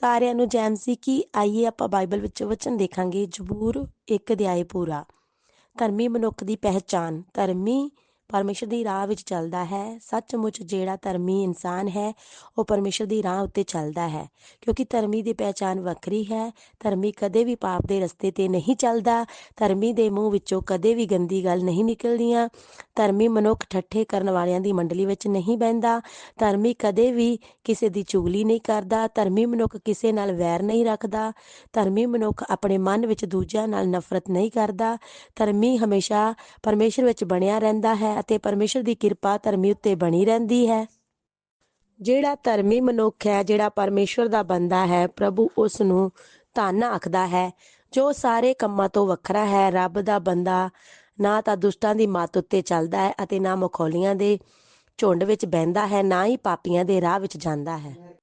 ਸਾਰਿਆਂ ਨੂੰ ਜੈਮ ਸੀ ਕਿ ਆਈਏ ਆਪਾਂ ਬਾਈਬਲ ਵਿੱਚ ਵਚਨ ਦੇਖਾਂਗੇ। ਜ਼ਬੂਰ ਇੱਕ ਅਧਿਆਇ ਪੂਰਾ। ਧਰਮੀ ਮਨੁੱਖ ਦੀ ਪਹਿਚਾਨ ਧਰਮੀ ਪਰਮੇਸ਼ਰ ਦੀ ਰਾਹ ਵਿੱਚ ਚੱਲਦਾ ਹੈ। ਸੱਚਮੁੱਚ ਜਿਹੜਾ ਧਰਮੀ ਇਨਸਾਨ ਹੈ, ਉਹ ਪਰਮੇਸ਼ਰ ਦੀ ਰਾਹ ਉੱਤੇ ਚੱਲਦਾ ਹੈ। ਕਿਉਂਕਿ ਧਰਮੀ ਦੀ ਪਹਿਚਾਨ ਵੱਖਰੀ ਹੈ। ਧਰਮੀ ਕਦੇ ਵੀ ਪਾਪ ਦੇ ਰਸਤੇ ਤੇ ਨਹੀਂ ਚੱਲਦਾ। ਧਰਮੀ ਦੇ ਮੂੰਹ ਵਿੱਚੋਂ ਕਦੇ ਵੀ ਗੰਦੀ ਗੱਲ ਨਹੀਂ ਨਿਕਲਦੀਆਂ। ਧਰਮੀ ਮਨੁੱਖ ਠੱਠੇ ਕਰਨ ਵਾਲਿਆਂ ਦੀ ਮੰਡਲੀ ਵਿੱਚ ਨਹੀਂ ਬਹਿੰਦਾ। ਧਰਮੀ ਕਦੇ ਵੀ ਕਿਸੇ ਦੀ ਚੁਗਲੀ ਨਹੀਂ ਕਰਦਾ। ਧਰਮੀ ਮਨੁੱਖ ਕਿਸੇ ਨਾਲ ਵੈਰ ਨਹੀਂ ਰੱਖਦਾ। ਧਰਮੀ ਮਨੁੱਖ ਆਪਣੇ ਮਨ ਵਿੱਚ ਦੂਜਿਆਂ ਨਾਲ ਨਫ਼ਰਤ ਨਹੀਂ ਕਰਦਾ। ਧਰਮੀ ਹਮੇਸ਼ਾ ਪਰਮੇਸ਼ਰ ਵਿੱਚ ਬਣਿਆ ਰਹਿੰਦਾ ਹੈ। ਅਤੇ ਪਰਮੇਸ਼ਰ ਦੀ ਕਿਰਪਾ ਧਰਮੀ ਉੱਤੇ ਬਣੀ ਰਹਿੰਦੀ ਹੈ। ਜਿਹੜਾ ਧਰਮੀ ਮਨੁੱਖ ਹੈ, ਜਿਹੜਾ ਪਰਮੇਸ਼ਰ ਦਾ ਬੰਦਾ ਹੈ, ਪ੍ਰਭੂ ਉਸ ਨੂੰ ਧੰਨ ਆਖਦਾ ਹੈ, ਜੋ ਸਾਰੇ ਕੰਮਾਂ ਤੋਂ ਵੱਖਰਾ ਹੈ, ਰੱਬ ਦਾ ਬੰਦਾ ਨਾ ਤਾਂ ਦੁਸ਼ਟਾਂ ਦੀ ਮੱਤ ਉੱਤੇ ਚੱਲਦਾ ਹੈ ਅਤੇ ਨਾ ਮਖੌਲੀਆਂ ਦੇ ਝੁੰਡ ਵਿੱਚ ਬਹਿੰਦਾ ਹੈ, ਨਾ ਹੀ ਪਾਪੀਆਂ ਦੇ ਰਾਹ ਵਿੱਚ ਜਾਂਦਾ ਹੈ।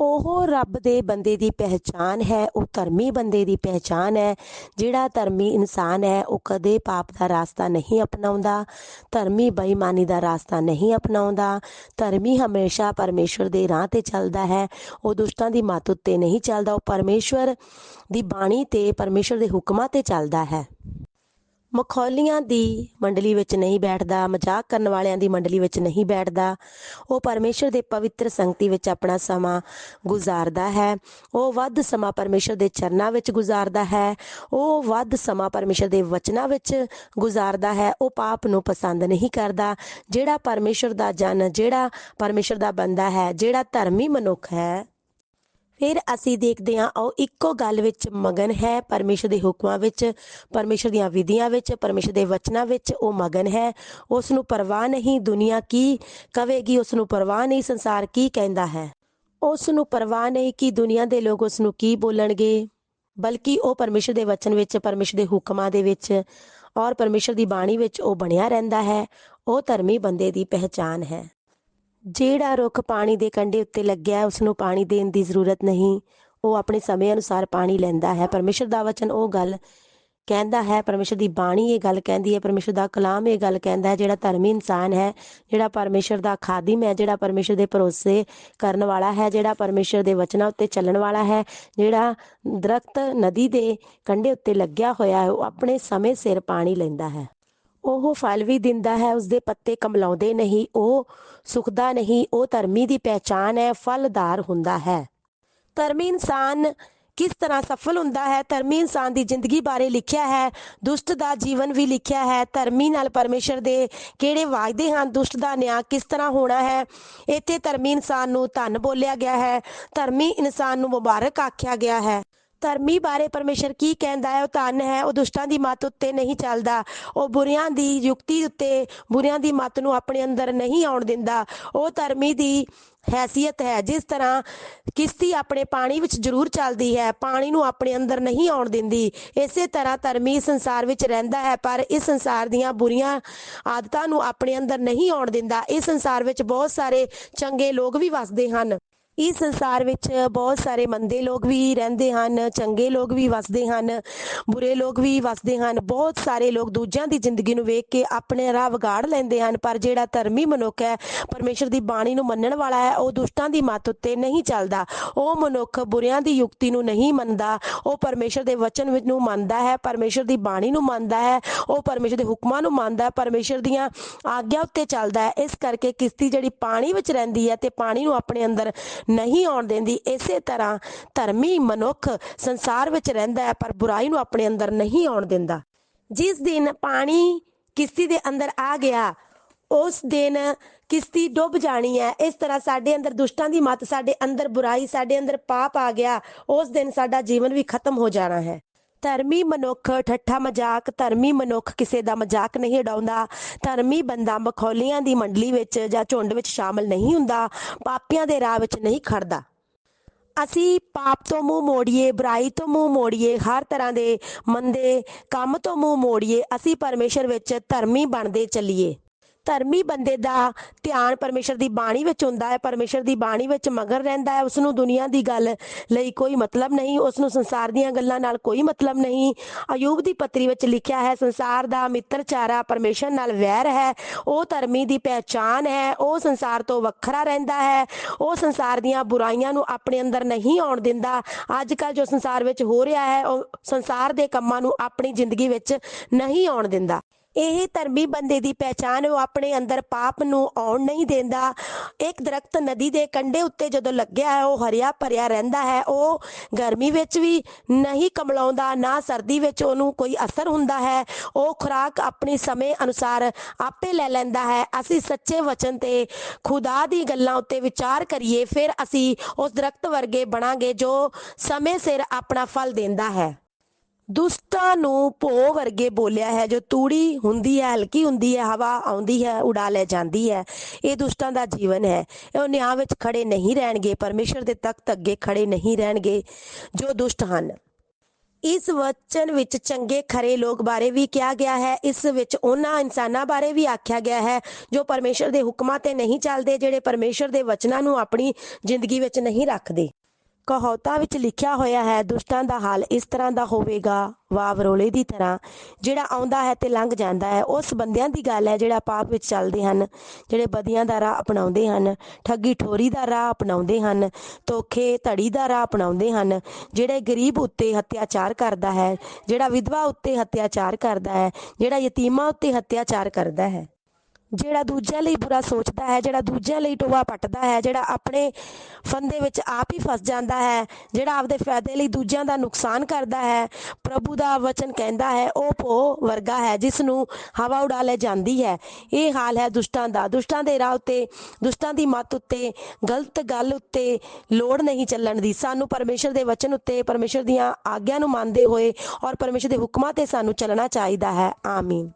ਉਹ ਰੱਬ ਦੇ ਬੰਦੇ ਦੀ ਪਹਿਚਾਨ ਹੈ, ਉਹ ਧਰਮੀ ਬੰਦੇ ਦੀ ਪਹਿਚਾਨ ਹੈ। ਜਿਹੜਾ ਧਰਮੀ ਇਨਸਾਨ ਹੈ, ਉਹ ਕਦੇ ਪਾਪ ਦਾ ਰਾਸਤਾ ਨਹੀਂ ਅਪਣਾਉਂਦਾ, ਧਰਮੀ ਬੇਈਮਾਨੀ ਦਾ ਰਾਸਤਾ ਨਹੀਂ ਅਪਣਾਉਂਦਾ। ਧਰਮੀ ਹਮੇਸ਼ਾ ਪਰਮੇਸ਼ਵਰ ਦੇ ਰਾਹ ਤੇ ਚੱਲਦਾ ਹੈ। ਉਹ ਦੁਸ਼ਟਾਂ ਦੀ ਮੱਤ ਉੱਤੇ ਨਹੀਂ ਚੱਲਦਾ, ਉਹ ਪਰਮੇਸ਼ਵਰ ਦੀ ਬਾਣੀ ਤੇ ਪਰਮੇਸ਼ਵਰ ਦੇ ਹੁਕਮਾਂ ਤੇ ਚੱਲਦਾ ਹੈ। ਮਖੌਲੀਆਂ ਦੀ ਮੰਡਲੀ ਵਿੱਚ ਨਹੀਂ ਬੈਠਦਾ, ਮਜ਼ਾਕ ਕਰਨ ਵਾਲਿਆਂ ਦੀ ਮੰਡਲੀ ਵਿੱਚ ਨਹੀਂ ਬੈਠਦਾ। ਉਹ ਪਰਮੇਸ਼ਰ ਦੇ ਪਵਿੱਤਰ ਸੰਗਤੀ ਵਿੱਚ ਆਪਣਾ ਸਮਾਂ ਗੁਜ਼ਾਰਦਾ ਹੈ। ਉਹ ਵੱਧ ਸਮਾਂ ਪਰਮੇਸ਼ਰ ਦੇ ਚਰਨਾਂ ਵਿੱਚ ਗੁਜ਼ਾਰਦਾ ਹੈ। ਉਹ ਵੱਧ ਸਮਾਂ ਪਰਮੇਸ਼ਰ ਦੇ ਵਚਨਾਂ ਵਿੱਚ ਗੁਜ਼ਾਰਦਾ ਹੈ। ਉਹ ਪਾਪ ਨੂੰ ਪਸੰਦ ਨਹੀਂ ਕਰਦਾ। ਜਿਹੜਾ ਪਰਮੇਸ਼ਰ ਦਾ ਜਨ, ਜਿਹੜਾ ਪਰਮੇਸ਼ਰ ਦਾ ਬੰਦਾ ਹੈ, ਜਿਹੜਾ ਧਰਮੀ ਮਨੁੱਖ ਹੈ ਫਿਰ ਅਸੀਂ ਦੇਖਦੇ ਹਾਂ ਉਹ ਇੱਕੋ ਗੱਲ ਵਿੱਚ ਮਗਨ ਹੈ। ਪਰਮੇਸ਼ਰ ਦੇ ਹੁਕਮਾਂ ਵਿੱਚ, ਪਰਮੇਸ਼ਰ ਦੀਆਂ ਵਿਧੀਆਂ ਵਿੱਚ, ਪਰਮੇਸ਼ਰ ਦੇ ਵਚਨਾਂ ਵਿੱਚ ਉਹ ਮਗਨ ਹੈ। ਉਸ ਨੂੰ ਪਰਵਾਹ ਨਹੀਂ, ਦੁਨੀਆ ਕੀ ਕਵੇਗੀ? ਉਸ ਨੂੰ ਪਰਵਾਹ ਨਹੀਂ, ਸੰਸਾਰ ਕੀ ਕਹਿੰਦਾ ਹੈ? ਉਸ ਨੂੰ ਪਰਵਾਹ ਨਹੀਂ ਕਿ ਦੁਨੀਆ ਦੇ ਲੋਕ ਉਸ ਨੂੰ ਕੀ ਬੋਲਣਗੇ? ਬਲਕਿ ਉਹ ਪਰਮੇਸ਼ਰ ਦੇ ਵਚਨ ਵਿੱਚ, ਪਰਮੇਸ਼ਰ ਦੇ ਹੁਕਮਾਂ ਦੇ ਵਿੱਚ ਔਰ ਪਰਮੇਸ਼ਰ ਦੀ ਬਾਣੀ ਵਿੱਚ ਉਹ ਬਣਿਆ ਰਹਿੰਦਾ ਹੈ। ਉਹ ਧਰਮੀ ਬੰਦੇ ਦੀ ਪਹਿਚਾਨ ਹੈ। ਜਿਹੜਾ ਰੁੱਖ ਪਾਣੀ ਦੇ ਕੰਢੇ ਉੱਤੇ ਲੱਗਿਆ ਹੈ ਉਸ ਨੂੰ ਪਾਣੀ ਦੇਣ ਦੀ ਜ਼ਰੂਰਤ ਨਹੀਂ। ਉਹ ਆਪਣੇ ਸਮੇਂ ਅਨੁਸਾਰ ਪਾਣੀ ਲੈਂਦਾ ਹੈ। ਪਰਮੇਸ਼ਰ ਦਾ ਵਚਨ ਉਹ ਗੱਲ ਕਹਿੰਦਾ ਹੈ, ਪਰਮੇਸ਼ਰ ਦੀ ਬਾਣੀ ਇਹ ਗੱਲ ਕਹਿੰਦੀ ਹੈ, ਪਰਮੇਸ਼ਰ ਦਾ ਕਲਾਮ ਇਹ ਗੱਲ ਕਹਿੰਦਾ ਹੈ, ਜਿਹੜਾ ਧਰਮੀ ਇਨਸਾਨ ਹੈ, ਜਿਹੜਾ ਪਰਮੇਸ਼ਰ ਦਾ ਖਾਦਿਮ ਹੈ, ਜਿਹੜਾ ਪਰਮੇਸ਼ਰ ਦੇ ਭਰੋਸੇ ਕਰਨ ਵਾਲਾ ਹੈ, ਜਿਹੜਾ ਪਰਮੇਸ਼ਰ ਦੇ ਵਚਨਾਂ ਉੱਤੇ ਚੱਲਣ ਵਾਲਾ ਹੈ, ਜਿਹੜਾ ਦਰਖਤ ਨਦੀ ਦੇ ਕੰਢੇ ਉੱਤੇ ਲੱਗਿਆ ਹੋਇਆ ਹੈ, ਉਹ ਆਪਣੇ ਸਮੇਂ ਸਿਰ ਪਾਣੀ ਲੈਂਦਾ ਹੈ। ਉਹ ਫਲ ਵੀ ਦਿੰਦਾ ਹੈ, ਉਸਦੇ ਪੱਤੇ ਕਮਲਾਉਂਦੇ ਨਹੀਂ, ਉਹ ਸੁਖਦਾ ਨਹੀਂ, ਉਹ ਧਰਮੀ ਦੀ ਪਹਿਚਾਨ ਹੈ, ਫਲਦਾਰ ਹੁੰਦਾ ਹੈ। ਧਰਮੀ ਇਨਸਾਨ ਕਿਸ ਤਰ੍ਹਾਂ ਸਫਲ ਹੁੰਦਾ ਹੈ? ਧਰਮੀ ਇਨਸਾਨ ਦੀ ਜ਼ਿੰਦਗੀ ਬਾਰੇ ਲਿਖਿਆ ਹੈ, ਦੁਸ਼ਟ ਦਾ ਜੀਵਨ ਵੀ ਲਿਖਿਆ ਹੈ, ਧਰਮੀ ਨਾਲ ਪਰਮੇਸ਼ਰ ਦੇ ਕਿਹੜੇ ਵਾਅਦੇ ਹਨ? ਦੁਸ਼ਟ ਦਾ ਨਿਆਂ ਕਿਸ ਤਰ੍ਹਾਂ ਹੋਣਾ ਹੈ? ਇੱਥੇ ਧਰਮੀ ਇਨਸਾਨ ਨੂੰ ਧਨ ਬੋਲਿਆ ਗਿਆ ਹੈ, ਧਰਮੀ ਇਨਸਾਨ ਨੂੰ ਮੁਬਾਰਕ ਆਖਿਆ ਗਿਆ ਹੈ। ਧਰਮੀ ਬਾਰੇ ਪਰਮੇਸ਼ਰ ਕੀ ਕਹਿੰਦਾ ਹੈ, ਉਹ ਧਨ ਹੈ, ਉਹ ਦੁਸ਼ਟਾਂ ਦੀ ਮੱਤ ਉੱਤੇ ਨਹੀਂ ਚੱਲਦਾ, ਉਹ ਬੁਰਿਆਂ ਦੀ ਯੁਕਤੀ ਉੱਤੇ ਬੁਰਿਆਂ ਦੀ ਮੱਤ ਨੂੰ ਆਪਣੇ ਅੰਦਰ ਨਹੀਂ ਆਉਣ ਦਿੰਦਾ, ਉਹ ਧਰਮੀ ਦੀ ਹੈਸੀਅਤ ਹੈ, ਜਿਸ ਤਰ੍ਹਾਂ ਕਿਸ਼ਤੀ ਆਪਣੇ ਪਾਣੀ ਵਿੱਚ ਜ਼ਰੂਰ ਚੱਲਦੀ ਹੈ, ਪਾਣੀ ਨੂੰ ਆਪਣੇ ਅੰਦਰ ਨਹੀਂ ਆਉਣ ਦਿੰਦੀ, ਇਸੇ ਤਰ੍ਹਾਂ ਧਰਮੀ ਸੰਸਾਰ ਵਿੱਚ ਰਹਿੰਦਾ ਹੈ, ਪਰ ਇਸ ਸੰਸਾਰ ਦੀਆਂ ਬੁਰੀਆਂ ਆਦਤਾਂ ਨੂੰ ਆਪਣੇ ਅੰਦਰ ਨਹੀਂ ਆਉਣ ਦਿੰਦਾ, ਇਸ ਸੰਸਾਰ ਵਿੱਚ ਬਹੁਤ ਸਾਰੇ ਚੰਗੇ ਲੋਕ ਵੀ ਵਸਦੇ ਹਨ। ਇਸ ਸੰਸਾਰ ਵਿੱਚ ਬਹੁਤ ਸਾਰੇ ਮੰਦੇ ਲੋਕ ਵੀ ਰਹਿੰਦੇ ਹਨ, ਚੰਗੇ ਲੋਕ ਵੀ ਵਸਦੇ ਹਨ, ਬੁਰੇ ਲੋਕ ਵੀ ਵਸਦੇ ਹਨ। ਬਹੁਤ ਸਾਰੇ ਲੋਕ ਦੂਜਿਆਂ ਦੀ ਜ਼ਿੰਦਗੀ ਨੂੰ ਵੇਖ ਕੇ ਆਪਣੇ ਰਾਹ ਵਿਗਾੜ ਲੈਂਦੇ ਹਨ, ਪਰ ਜਿਹੜਾ ਧਰਮੀ ਮਨੁੱਖ ਹੈ, ਪਰਮੇਸ਼ਰ ਦੀ ਬਾਣੀ ਨੂੰ ਮੰਨਣ ਵਾਲਾ ਹੈ, ਉਹ ਦੁਸ਼ਟਾਂ ਦੀ ਮੱਤ ਉੱਤੇ ਨਹੀਂ ਚੱਲਦਾ। ਉਹ ਮਨੁੱਖ ਬੁਰਿਆਂ ਦੀ ਯੁਕਤੀ ਨੂੰ ਨਹੀਂ ਮੰਨਦਾ, ਉਹ ਪਰਮੇਸ਼ਰ ਦੇ ਵਚਨ ਵਿੱਚ ਨੂੰ ਮੰਨਦਾ ਹੈ, ਪਰਮੇਸ਼ਰ ਦੀ ਬਾਣੀ ਨੂੰ ਮੰਨਦਾ ਹੈ, ਉਹ ਪਰਮੇਸ਼ਰ ਦੇ ਹੁਕਮਾਂ ਨੂੰ ਮੰਨਦਾ ਹੈ, ਪਰਮੇਸ਼ਰ ਦੀਆਂ ਆਗਿਆ ਉੱਤੇ ਚੱਲਦਾ ਹੈ। ਇਸ ਕਰਕੇ ਕਿਸ਼ਤੀ ਜਿਹੜੀ ਪਾਣੀ ਵਿੱਚ ਰਹਿੰਦੀ ਹੈ, ਤੇ ਪਾਣੀ ਨੂੰ ਆਪਣੇ ਅੰਦਰ ਨਹੀਂ ਆਉਣ ਦਿੰਦੀ, ਇਸੇ ਤਰ੍ਹਾਂ ਧਰਮੀ ਮਨੁੱਖ ਸੰਸਾਰ ਵਿੱਚ ਰਹਿੰਦਾ ਹੈ, ਪਰ ਬੁਰਾਈ ਨੂੰ ਆਪਣੇ ਅੰਦਰ ਨਹੀਂ ਆਉਣ ਦਿੰਦਾ। ਜਿਸ ਦਿਨ ਪਾਣੀ ਕਿਸ਼ਤੀ ਦੇ ਅੰਦਰ ਆ ਗਿਆ, ਉਸ ਦਿਨ ਕਿਸ਼ਤੀ ਡੁੱਬ ਜਾਣੀ ਹੈ। ਇਸ ਤਰ੍ਹਾਂ ਸਾਡੇ ਅੰਦਰ ਦੁਸ਼ਟਾਂ ਦੀ ਮਤ, ਸਾਡੇ ਅੰਦਰ ਬੁਰਾਈ, ਸਾਡੇ ਅੰਦਰ ਪਾਪ ਆ ਗਿਆ, ਉਸ ਦਿਨ ਸਾਡਾ ਜੀਵਨ ਵੀ ਖਤਮ ਹੋ ਜਾਣਾ ਹੈ। ਧਰਮੀ ਮਨੁੱਖ, ਠੱਠਾ ਮਜ਼ਾਕ, ਧਰਮੀ ਮਨੁੱਖ ਕਿਸੇ ਦਾ ਮਜ਼ਾਕ ਨਹੀਂ ਉਡਾਉਂਦਾ। ਧਰਮੀ ਬੰਦਾ ਮਖੌਲੀਆਂ ਦੀ ਮੰਡਲੀ ਵਿੱਚ ਜਾਂ ਝੁੰਡ ਵਿੱਚ ਸ਼ਾਮਲ ਨਹੀਂ ਹੁੰਦਾ, ਪਾਪੀਆਂ ਦੇ ਰਾਹ ਵਿੱਚ ਨਹੀਂ ਖੜਦਾ। ਅਸੀਂ ਪਾਪ ਤੋਂ ਮੂੰਹ ਮੋੜੀਏ, ਬੁਰਾਈ ਤੋਂ ਮੂੰਹ ਮੋੜੀਏ, ਹਰ ਤਰ੍ਹਾਂ ਦੇ ਮੰਦੇ ਕੰਮ ਤੋਂ ਮੂੰਹ ਮੋੜੀਏ, ਅਸੀਂ ਪਰਮੇਸ਼ਰ ਵਿੱਚ ਧਰਮੀ ਬਣਦੇ ਚੱਲੀਏ। ਧਰਮੀ ਬੰਦੇ ਦਾ ਧਿਆਨ ਪਰਮੇਸ਼ਰ ਦੀ ਬਾਣੀ ਵਿੱਚ ਹੁੰਦਾ ਹੈ। ਪਰਮੇਸ਼ਰ ਦੀ ਬਾਣੀ ਵਿੱਚ ਮਗਰ ਰਹਿੰਦਾ ਹੈ। ਉਸ ਨੂੰ ਦੁਨੀਆ ਦੀ ਗੱਲ ਲਈ ਕੋਈ ਮਤਲਬ ਨਹੀਂ। ਉਸ ਨੂੰ ਸੰਸਾਰ ਦੀਆਂ ਗੱਲਾਂ ਨਾਲ ਕੋਈ ਮਤਲਬ ਨਹੀਂ। ਅਯੂਬ ਦੀ ਪੱਤਰੀ ਵਿੱਚ ਲਿਖਿਆ ਹੈ, ਸੰਸਾਰ ਦਾ ਮਿੱਤਰਚਾਰਾ ਪਰਮੇਸ਼ਰ ਨਾਲ ਵੈਰ ਹੈ। ਉਹ ਧਰਮੀ ਦੀ ਪਹਿਚਾਨ ਹੈ। ਉਹ ਸੰਸਾਰ ਤੋਂ ਵੱਖਰਾ ਰਹਿੰਦਾ ਹੈ। ਉਹ ਸੰਸਾਰ ਦੀਆਂ ਬੁਰਾਈਆਂ ਨੂੰ ਆਪਣੇ ਅੰਦਰ ਨਹੀਂ ਆਉਣ ਦਿੰਦਾ। ਅੱਜ ਕੱਲ ਜੋ ਸੰਸਾਰ ਵਿੱਚ ਹੋ ਰਿਹਾ ਹੈ, ਉਹ ਸੰਸਾਰ ਦੇ ਕੰਮਾਂ ਨੂੰ ਆਪਣੀ ਜ਼ਿੰਦਗੀ ਵਿੱਚ ਨਹੀਂ ਆਉਣ ਦਿੰਦਾ। ਇਹ ਧਰਮੀ ਬੰਦੇ ਦੀ ਪਹਿਚਾਨ ਉਹ ਆਪਣੇ ਅੰਦਰ ਪਾਪ ਨੂੰ ਆਉਣ ਨਹੀਂ ਦਿੰਦਾ। ਇੱਕ ਦਰਖਤ ਨਦੀ ਦੇ ਕੰਢੇ ਉੱਤੇ ਜਦੋਂ ਲੱਗਿਆ ਹੈ, ਉਹ ਹਰਿਆ ਭਰਿਆ ਰਹਿੰਦਾ ਹੈ। ਉਹ ਗਰਮੀ ਵਿੱਚ ਵੀ ਨਹੀਂ ਕਮਲਾਉਂਦਾ, ਨਾ ਸਰਦੀ ਵਿੱਚ ਉਹਨੂੰ ਕੋਈ ਅਸਰ ਹੁੰਦਾ ਹੈ। ਉਹ ਖੁਰਾਕ ਆਪਣੀ ਸਮੇਂ ਅਨੁਸਾਰ ਆਪੇ ਲੈ ਲੈਂਦਾ ਹੈ। ਅਸੀਂ ਸੱਚੇ ਵਚਨ ਤੇ ਖੁਦਾ ਦੀ ਗੱਲਾਂ ਉੱਤੇ ਵਿਚਾਰ ਕਰੀਏ, ਫਿਰ ਅਸੀਂ ਉਸ ਦਰਖਤ ਵਰਗੇ ਬਣਾਂਗੇ ਜੋ ਸਮੇਂ ਸਿਰ ਆਪਣਾ ਫਲ ਦਿੰਦਾ ਹੈ। ਦੁਸ਼ਟਾਂ ਨੂੰ ਭੋ ਵਰਗੇ ਬੋਲਿਆ ਹੈ, ਜੋ ਤੂੜੀ ਹੁੰਦੀ ਹੈ, ਹਲਕੀ ਹੁੰਦੀ ਹੈ, ਹਵਾ ਆਉਂਦੀ ਹੈ, ਉਡਾ ਲੈ ਜਾਂਦੀ ਹੈ। ਇਹ ਦੁਸ਼ਟਾਂ ਦਾ ਜੀਵਨ ਹੈ। ਉਹ ਨਿਆਂ ਵਿੱਚ ਖੜੇ ਨਹੀਂ ਰਹਿਣਗੇ, ਪਰਮੇਸ਼ਰ ਦੇ ਤਖਤ ਅੱਗੇ ਖੜੇ ਨਹੀਂ ਰਹਿਣਗੇ, ਜੋ ਦੁਸ਼ਟ ਹਨ। ਇਸ ਵਚਨ ਵਿੱਚ ਚੰਗੇ ਖਰੇ ਲੋਕ ਬਾਰੇ ਵੀ ਕਿਹਾ ਗਿਆ ਹੈ। ਇਸ ਵਿੱਚ ਉਹਨਾਂ ਇਨਸਾਨਾਂ ਬਾਰੇ ਵੀ ਆਖਿਆ ਗਿਆ ਹੈ, ਜੋ ਪਰਮੇਸ਼ਰ ਦੇ ਹੁਕਮਾਂ ਤੇ ਨਹੀਂ ਚੱਲਦੇ, ਜਿਹੜੇ ਪਰਮੇਸ਼ਰ ਦੇ ਵਚਨਾਂ ਨੂੰ ਆਪਣੀ ਜ਼ਿੰਦਗੀ ਵਿੱਚ ਨਹੀਂ ਰੱਖਦੇ। ਕਹੌਤਾ ਵਿੱਚ ਲਿਖਿਆ ਹੋਇਆ ਹੈ, ਦੁਸ਼ਟਾਂ ਦਾ ਹਾਲ ਇਸ ਤਰ੍ਹਾਂ ਦਾ ਹੋਵੇਗਾ ਵਾਵਰੋਲੇ ਦੀ ਤਰ੍ਹਾਂ। ਜਿਹੜਾ ਆਉਂਦਾ ਹੈ ਤੇ ਲੰਘ ਜਾਂਦਾ ਹੈ, ਉਸ ਬੰਦਿਆਂ ਦੀ ਗੱਲ ਹੈ ਜਿਹੜਾ ਪਾਪ ਵਿੱਚ ਚੱਲਦੇ ਹਨ, ਜਿਹੜੇ ਬਦੀਆਂ ਦਾ ਰਾਹ ਅਪਣਾਉਂਦੇ ਹਨ, ਠੱਗੀ ਠੋਰੀ ਦਾ ਰਾਹ ਅਪਣਾਉਂਦੇ ਹਨ, ਧੋਖੇ ਧੜੀ ਦਾ ਰਾਹ ਅਪਣਾਉਂਦੇ ਹਨ, ਜਿਹੜੇ ਗਰੀਬ ਉੱਤੇ ਹੱਤਿਆਚਾਰ ਕਰਦਾ ਹੈ, ਜਿਹੜਾ ਵਿਧਵਾ ਉੱਤੇ ਹੱਤਿਆਚਾਰ ਕਰਦਾ ਹੈ, ਜਿਹੜਾ ਯਤੀਮਾਂ ਉੱਤੇ ਹੱਤਿਆਚਾਰ ਕਰਦਾ ਹੈ। ਜਿਹੜਾ ਦੂਜਿਆਂ ਲਈ ਬੁਰਾ ਸੋਚਦਾ ਹੈ, ਜਿਹੜਾ ਦੂਜਿਆਂ ਲਈ ਟੋਆ ਪੱਟਦਾ ਹੈ, ਜਿਹੜਾ ਆਪਣੇ ਫੰਦੇ ਵਿੱਚ ਆਪ ਹੀ ਫਸ ਜਾਂਦਾ ਹੈ, ਜਿਹੜਾ ਆਪਦੇ ਫਾਇਦੇ ਲਈ ਦੂਜਿਆਂ ਦਾ ਨੁਕਸਾਨ ਕਰਦਾ ਹੈ, ਪ੍ਰਭੂ ਦਾ ਵਚਨ ਕਹਿੰਦਾ ਹੈ, ਉਹ ਭੋ ਵਰਗਾ ਹੈ ਜਿਸ ਨੂੰ ਹਵਾ ਉਡਾ ਲੈ ਜਾਂਦੀ ਹੈ। ਇਹ ਹਾਲ ਹੈ ਦੁਸ਼ਟਾਂ ਦਾ। ਦੁਸ਼ਟਾਂ ਦੇ ਰਾਹ ਉੱਤੇ, ਦੁਸ਼ਟਾਂ ਦੀ ਮੱਤ ਉੱਤੇ, ਗਲਤ ਗੱਲ ਉੱਤੇ ਲੋੜ ਨਹੀਂ ਚੱਲਣ ਦੀ। ਸਾਨੂੰ ਪਰਮੇਸ਼ਰ ਦੇ ਵਚਨ ਉੱਤੇ, ਪਰਮੇਸ਼ਰ ਦੀਆਂ ਆਗਿਆ ਨੂੰ ਮੰਨਦੇ ਹੋਏ ਔਰ ਪਰਮੇਸ਼ਰ ਦੇ ਹੁਕਮਾਂ ਤੇ ਸਾਨੂੰ ਚੱਲਣਾ ਚਾਹੀਦਾ ਹੈ। ਆਮੀਨ।